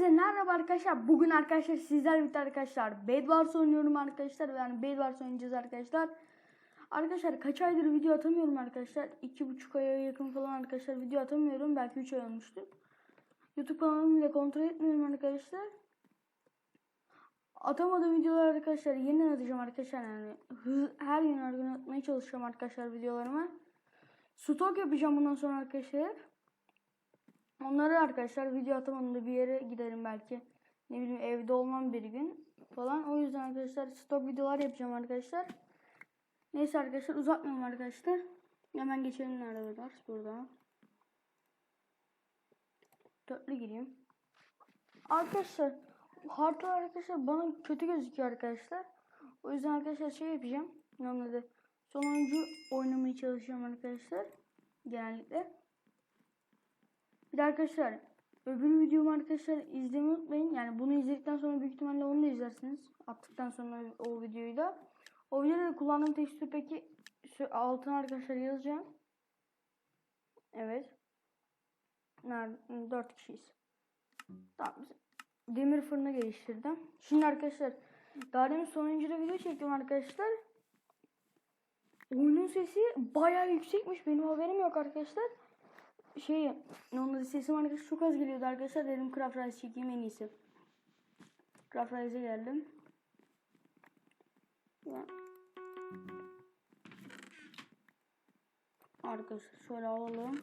Hepinize merhaba arkadaşlar. Bugün arkadaşlar sizler birlikte arkadaşlar Bed Wars oynuyorum arkadaşlar. Yani Bed Wars oynayacağız arkadaşlar. Arkadaşlar kaç aydır video atamıyorum arkadaşlar. iki buçuk aya yakın falan arkadaşlar video atamıyorum. Belki 3 ay olmuştur. YouTube kanalımı bile kontrol etmiyorum arkadaşlar. Atamadığım videolar arkadaşlar yeniden atacağım arkadaşlar yani. Hız- Her gün her gün atmaya çalışacağım arkadaşlar videolarıma. Stok yapacağım bundan sonra arkadaşlar. Onları arkadaşlar video atamadığımda bir yere giderim belki. Ne bileyim evde olmam bir gün falan. O yüzden arkadaşlar stok videolar yapacağım arkadaşlar. Neyse arkadaşlar uzatmıyorum arkadaşlar. Hemen geçelim nerede var burada. Dörtlü gireyim. Arkadaşlar harita arkadaşlar bana kötü gözüküyor arkadaşlar. O yüzden arkadaşlar şey yapacağım. Normalde sonuncu oynamaya çalışıyorum arkadaşlar. Genellikle. Bir de arkadaşlar öbür videomu arkadaşlar izlemeyi unutmayın. Yani bunu izledikten sonra büyük ihtimalle onu da izlersiniz. Attıktan sonra o videoyu da. O videoda da kullandığım tekstür peki altına arkadaşlar yazacağım. Evet. Nerede? 4 kişiyiz. Tamam. Demir fırını geliştirdim. Şimdi arkadaşlar daha demin sonuncuda video çektim arkadaşlar. Oyunun sesi bayağı yüksekmiş. Benim haberim yok arkadaşlar şey normalde sesim arkadaşlar çok az geliyordu arkadaşlar dedim Craft Rise çekeyim en iyisi. Craft Rise'e geldim. Arkadaşlar şöyle alalım.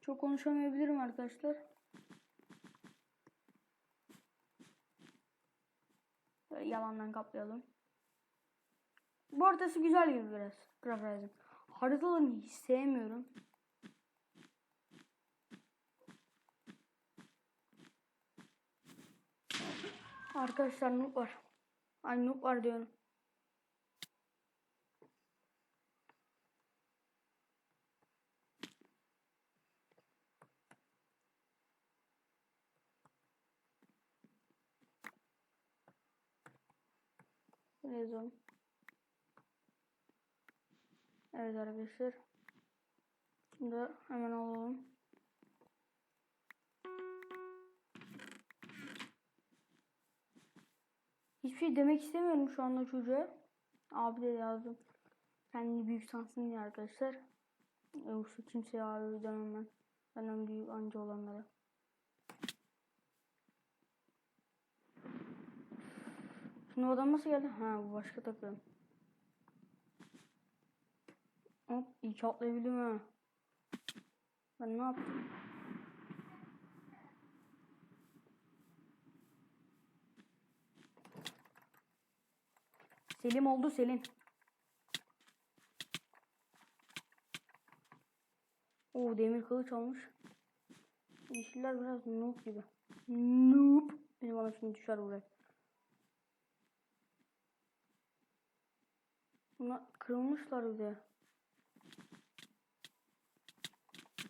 Çok konuşamayabilirim arkadaşlar. Böyle yalandan kaplayalım. Bu haritası güzel gibi biraz. Craft Rise'in. Haritalarını hiç sevmiyorum. Arkadaşlar noob var. Ay noob var diyorum. Rezon. Evet arkadaşlar. Şimdi hemen alalım. Hiçbir şey demek istemiyorum şu anda çocuğa. Abi de yazdım. Kendini büyük sansın diye arkadaşlar. Yoksa kimseye abi demem ben. Benden büyük anca olanlara. Şimdi oradan nasıl geldi? Ha bu başka takım. Hop iyi atlayabildim ha. Ben ne yaptım? Selim oldu Selim. Oo demir kılıç almış. Yeşiller biraz noob gibi. Noob. Benim adam şimdi düşer buraya. Bunlar kırılmışlar bir de.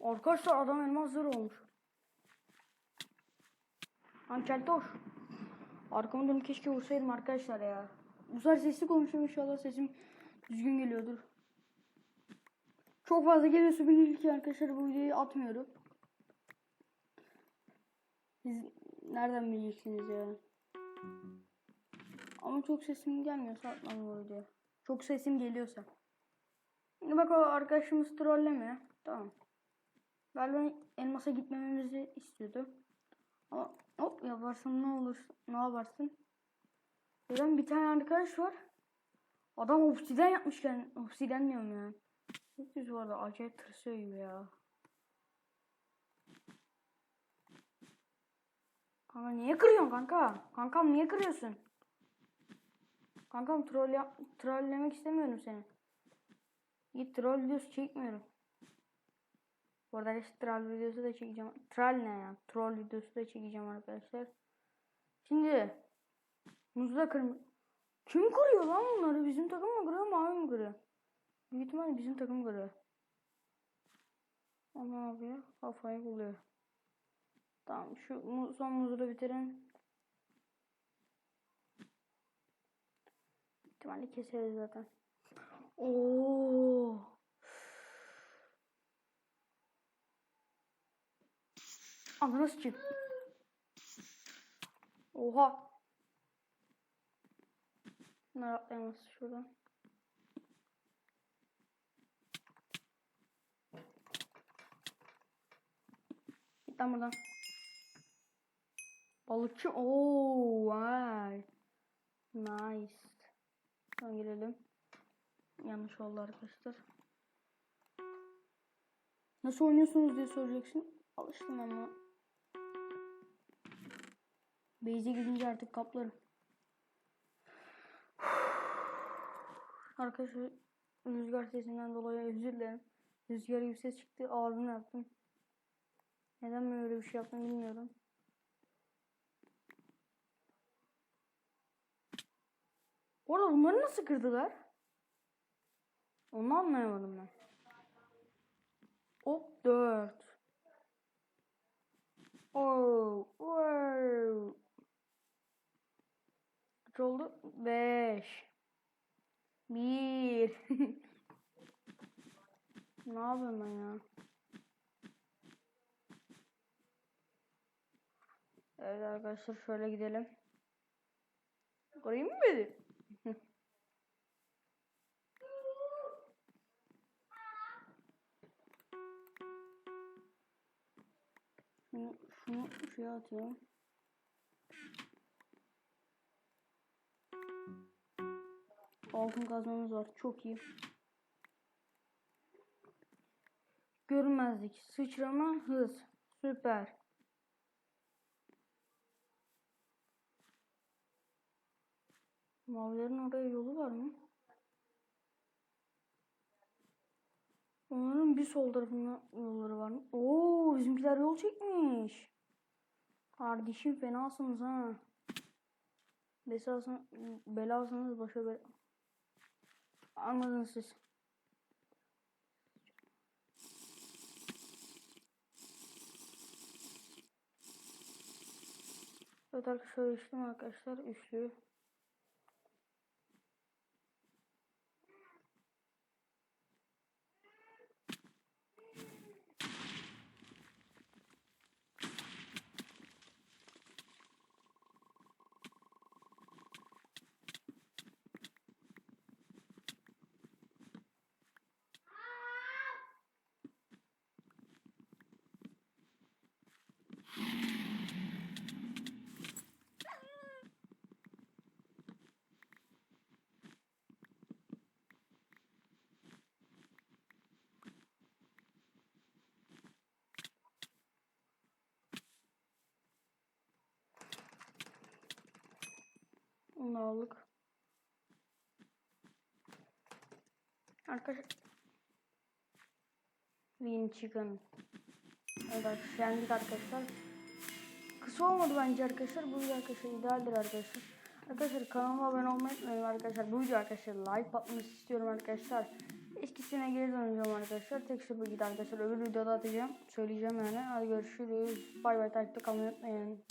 Arkadaşlar adam elmas zırh olmuş. Lan keltoş. Arkamı dönüp keşke vursaydım arkadaşlar ya. Bu sefer sesli konuşuyorum inşallah sesim düzgün geliyordur. Çok fazla geliyorsa bilin ki arkadaşlar bu videoyu atmıyorum. Siz nereden bileceksiniz ya? Ama çok sesim gelmiyorsa atmam bu videoyu. Çok sesim geliyorsa. Şimdi bak o arkadaşımız trollemiyor. Tamam. Galiba elmasa gitmememizi istiyordu. Ama hop yaparsın ne olur ne yaparsın? Benim bir tane arkadaş var. Adam obsiden yapmışken obsiden diyorum ya. Çok düz var da acayip tırsıyor gibi ya. Kanka niye kırıyorsun kanka? Kankam niye kırıyorsun? Kankam troll yap trollemek istemiyorum seni. Git troll videosu çekmiyorum. Bu arada işte troll videosu da çekeceğim. Troll ne ya? Troll videosu da çekeceğim arkadaşlar. Şimdi Muzla kırmızı. Kim kırıyor lan bunları? Bizim takım mı kırıyor mavi mi kırıyor? Büyük ihtimalle bizim takım kırıyor. Ne yapıyor? Kafayı buluyor. Tamam şu mu- son muzu da bitirin. İhtimalle keseriz zaten. Oo. Ananı sikeyim. Oha. Bunlar atlayamaz şuradan. Git lan buradan. Balıkçı. Oo, vay. Nice. Şuradan girelim. Yanlış oldu arkadaşlar. Nasıl oynuyorsunuz diye soracaksın. Alıştım ama. Base'e gidince artık kaplarım. Arkadaşlar rüzgar sesinden dolayı özür dilerim. Rüzgar gibi ses çıktı ağzını yaptım. Neden böyle bir şey yaptım bilmiyorum. Orada bunları nasıl kırdılar? Onu anlayamadım ben. Hop 4. Oh, wow. Kaç oldu? 5. 1. ne yapıyorum ben ya? Evet arkadaşlar şöyle gidelim. Göreyim mi beni? Şunu, şunu şuraya atayım. Altın kazmamız var. Çok iyi. Görünmezlik. Sıçrama hız. Süper. Mavilerin oraya yolu var mı? Onların bir sol tarafında yolları var mı? Oo, bizimkiler yol çekmiş. Kardeşim fenasınız ha. Belasın, belasınız başa bela. Anladınız siz. Evet arkadaşlar üçlü arkadaşlar üçlü. Aldık. Arkadaşlar. Win chicken. Evet yendik arkadaşlar. Kısa olmadı bence arkadaşlar. Bu video arkadaşlar idealdir arkadaşlar. Arkadaşlar kanalıma abone olmayı unutmayın arkadaşlar. Bu video arkadaşlar like atmanızı istiyorum arkadaşlar. Eskisine geri döneceğim arkadaşlar. Tek bu gidi arkadaşlar. Öbür videoda atacağım. Söyleyeceğim yani. Hadi görüşürüz. Bay bay takipte kalmayı unutmayın.